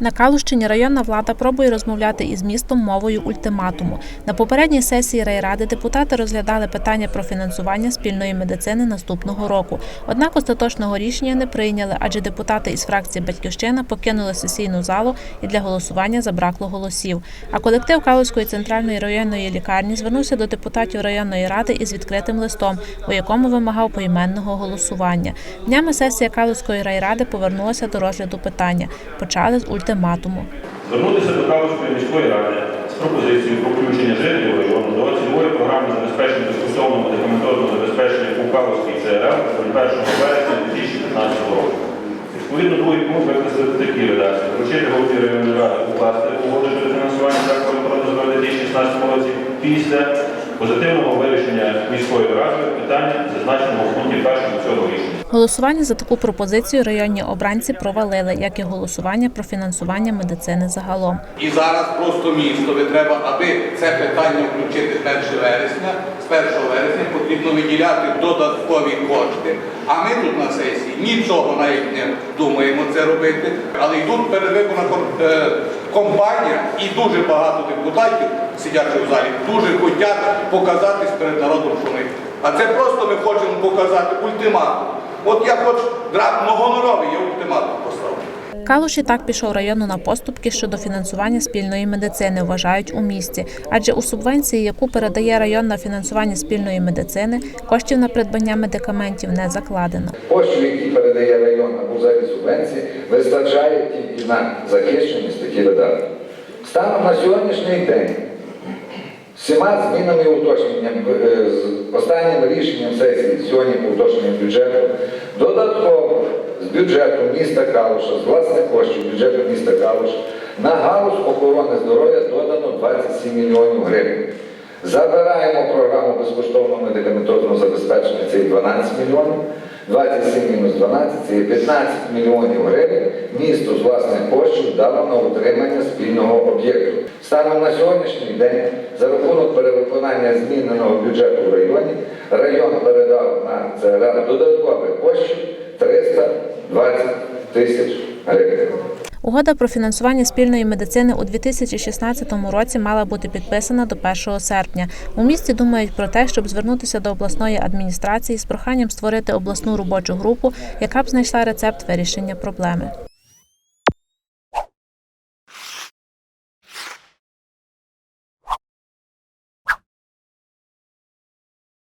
На Калущині районна влада пробує розмовляти із містом мовою ультиматуму. На попередній сесії райради депутати розглядали питання про фінансування спільної медицини наступного року. Однак остаточного рішення не прийняли, адже депутати із фракції Батьківщина покинули сесійну залу і для голосування забракло голосів. А колектив Калуської центральної районної лікарні звернувся до депутатів районної ради із відкритим листом, у якому вимагав поіменного голосування. Днями сесія Калуської райради повернулася до розгляду питання. Почали з ультиматуму. Звернутися до Калуської міської ради з пропозицією про включення жителів району до цільової програми забезпечення безкоштовного медикаментозного забезпечення у Калуській ЦРЛ від 1 вересня 2015 року. Відповідно, другий пункт викласти в такій редакції. Вручити голові районної ради укласти угоду щодо фінансування закладу охорони здоров'я 2016 році після позитивного вирішення міської ради питання, зазначеного в пункті першому цього рішення. Голосування за таку пропозицію районні обранці провалили, як і голосування про фінансування медицини загалом. І зараз просто містові треба, аби це питання включити 1 вересня, з 1 вересня потрібно виділяти додаткові кошти. А ми тут на сесії нічого навіть не думаємо це робити. Але йдуть передвиборна ком- е, компанія і дуже багато депутатів, сидячи в залі, дуже хочуть показатись перед народом, що ми. А це просто ми хочемо показати ультиматум. От я хоч драбно гоноровий, я ультиматум поставлю. Калуш і так пішов району на поступки щодо фінансування спільної медицини, вважають у місті. Адже у субвенції, яку передає район на фінансування спільної медицини, коштів на придбання медикаментів не закладено. Коштів, які передає район або взагалі субвенції, вистачає тільки на захищеність такі видатки. Станом на сьогоднішній день всіма змінами і уточненням, е, з останнім рішенням сесії сьогодні по уточненню бюджету, додатково з бюджету міста Калуша, з власних коштів бюджету міста Калуш, на галузь охорони здоров'я додано 27 мільйонів гривень. Забираємо програму безкоштовного медикаментозного забезпечення, це 12 мільйонів, 27 мінус 12, це є 15 мільйонів гривень. Місто з власних коштів дало на утримання спільного об'єкту. Саме на сьогоднішній день, за рахунок перевиконання зміненого бюджету в районі, район передав на ЦРЛ додаткових коштів 320 тисяч гривень. Угода про фінансування спільної медицини у 2016 році мала бути підписана до 1 серпня. У місті думають про те, щоб звернутися до обласної адміністрації з проханням створити обласну робочу групу, яка б знайшла рецепт вирішення проблеми.